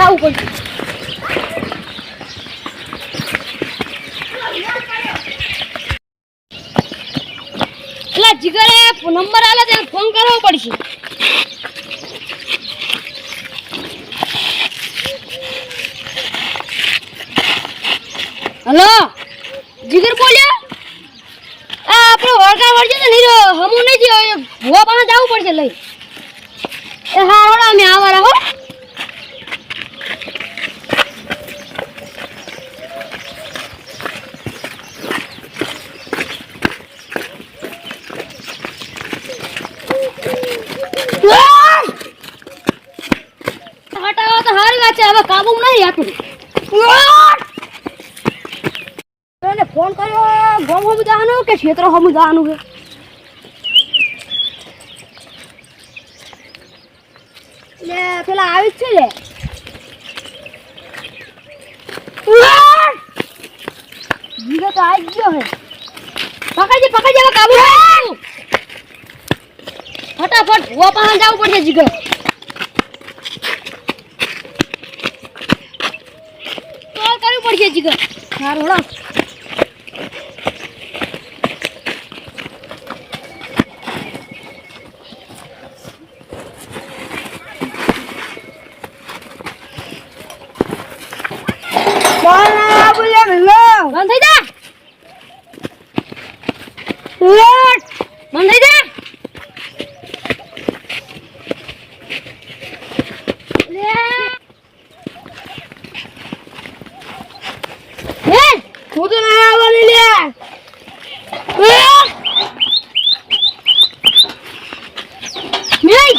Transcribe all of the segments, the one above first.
જવું પડશે. એટલે જીગરે નંબર આલે તો ફોન કરવો પડશે. હલો? જીગર બોલ્યા આ આપણે વળગા વળજો ને નીરો, હમું નહીં થયો ભૂવા પાસે જવું પડશે લઈ. એ હા અમે આવારા હો છે હવે કાબુ નહીં આતું એને ફોન કર્યો ગોમ હમ જવાનું કે ક્ષેત્ર હમ જવાનું છે? પેલા આવી જ છે લે. જીગો તો આવી ગયો હે પકડજે પકડજે હવે કાબુ ફટાફટ ભૂવા પાસે જવું પડશે જીગર કોલ કરવું પડશે જીગર સારું હળો બંધ થઈ જા બંધ થઈ જા લે હું તો ના આવવાની લે નહીં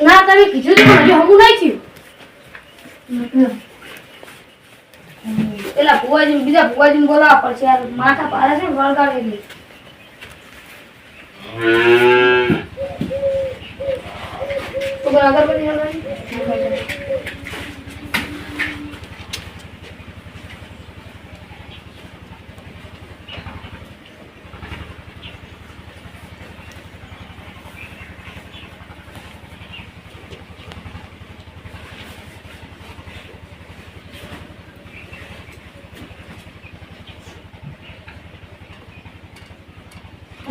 ના તમે કીધું તો હજી હમું નહીં થયું પેલા ભુવાજી બીજા ભુવાજી બોલાવવા પડશે યાર. માથા પાડે છે ને વળગાડે નહીં તો અગરબત્તી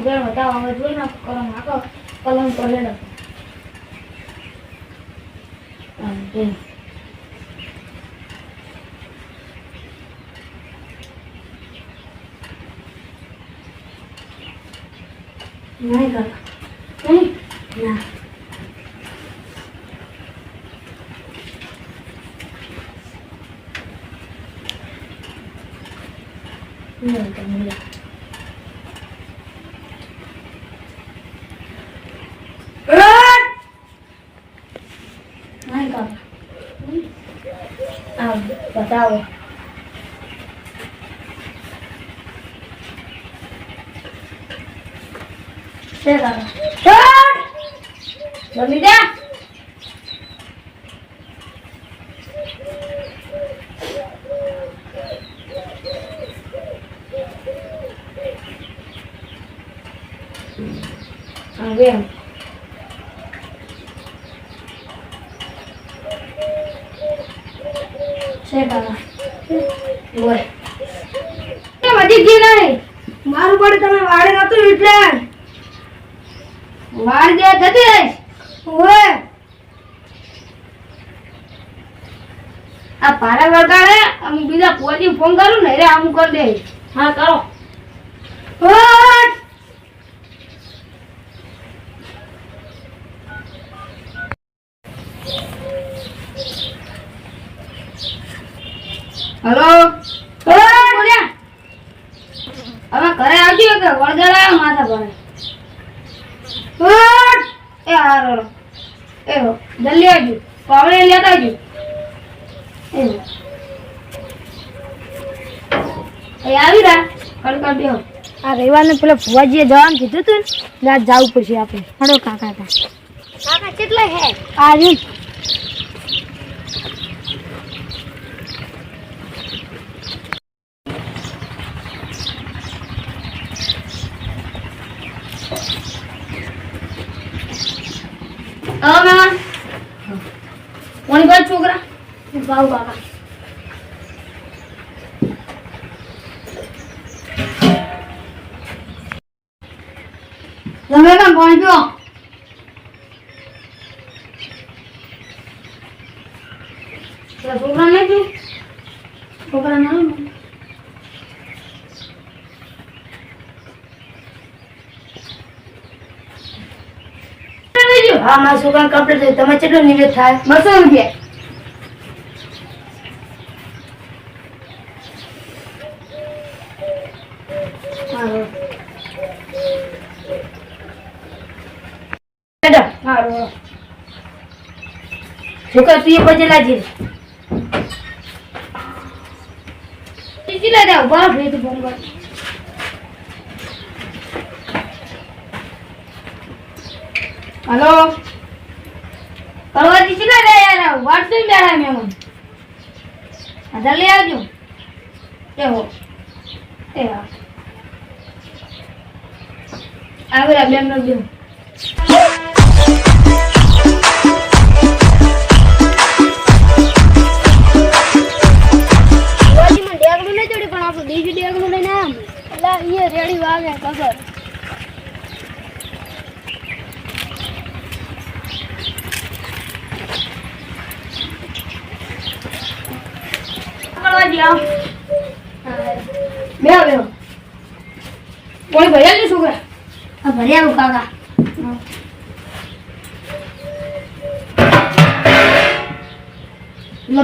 લગાવી આગળ વધાવો હવે જોઈ નાખો કલમ આખો કલમ પર હેડો આમ જોઈ. નહીં કાકા નહીં ના નહીં તમે નહીં કાકા આ બતાવો છે કાકા જમી જા હવે છે બાબા બોલ વધી ગઈ નહીં મારું પડે તમે વાડે નતું એટલે. વાડ દે થતી રહીશ આ પારા વગાડે અમે બીજા પોજી ફોન કરું ને રે આમ કરી દે. હા કરો. હેલો બોલ્યા હવે ઘરે આવજો કે વળગાડા માથા ભરે હટ એ હારો એ હો જલ્દી આવજો પાવડે લેતા આવજો એ હો. એ આવી આ રવિવારને પેલા ફુવાજીએ જવાનું કીધું તું ને આજ જવું પડશે આપણે. હડો કાકા કાકા. કેટલા હે? આ રહ્યું ને. આવો મહેમાન કોની બાજુ છોકરા? કાકા તમે પાણી પેલા છોકરા પીવું છોકરા ના. હા મારા છોકરાને કપડે તમે કેટલો નિવેદ થાય? બસો રૂપિયા હા મેડમ સારું છોકરા તું એ પછી લાજી કેટલા રહ્યા બરફ નહીં તું ફોન કર હલો? કરવાથી કેટલા રહ્યા યાર વાટસો બેઠા મેમન આ લઈ આવજો. એ હો. એ હા. આવ્યા બેન નો બેન. ખબર. આવ બે કોઈ ભૈયા ને છોકરા. આ ભર્યા કાકા લો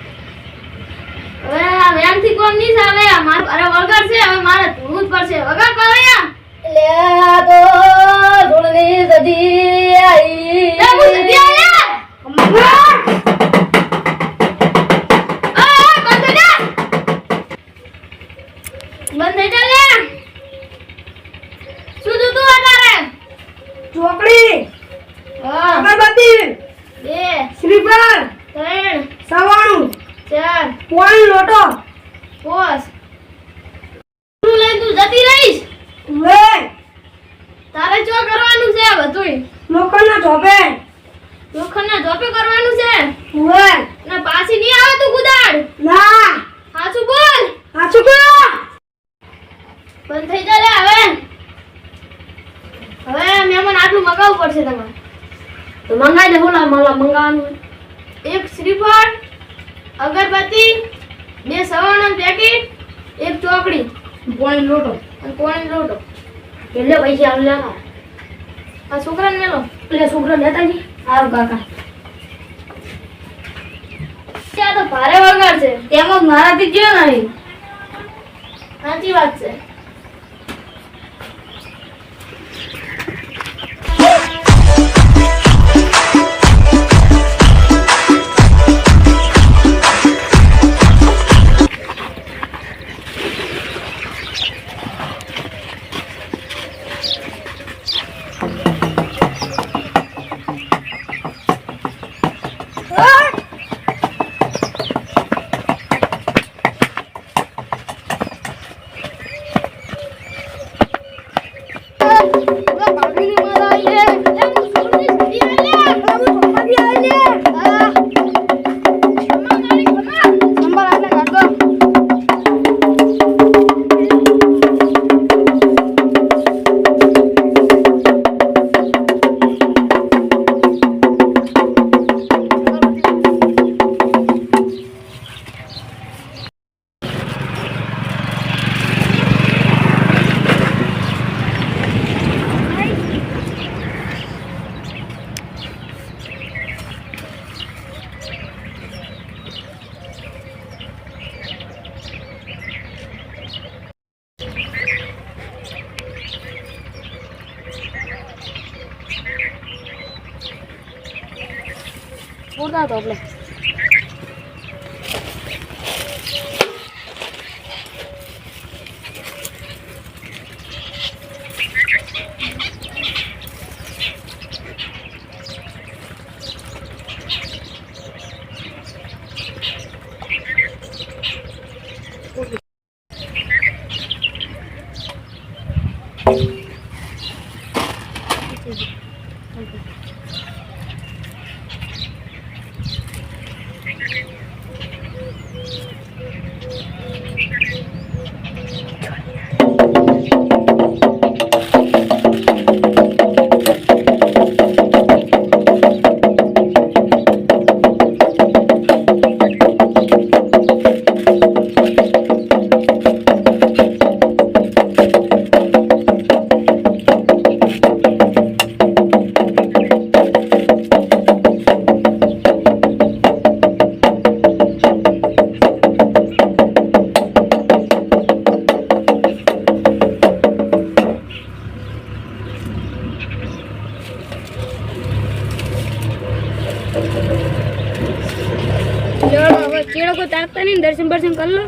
ઝોપે લોખંડના જોપે કરવાનું છે? હોય ને પાછી નહીં આવે તું કુદાડ ના. સાચું બોલ. સાચું બોલ. બંધ થઈ જા લે હવે. હવે મહેમાન આટલું મગાવવું પડશે તમારે. તો મંગાઈ દે બોલા માલા મંગાવાનું? એક શ્રીફળ અગરબત્તી બે સવાણા પેકેટ એક ચોકડી. પોણી લોટો. અને પોણી લોટો. એટલે પૈસા આમ લેવા. આ છોકરાને મેલો. એટલે છોકરો નેતાજી સારું કાકા. ત્યાં તો ભારે વગાડ છે. તેમાં મારાથી ગયો નહીં? સાચી વાત છે. જોતા હતો આપણે ચલો હવે ચેડો કોઈ તાકતા નહીં દર્શન બર્શન કરી લો.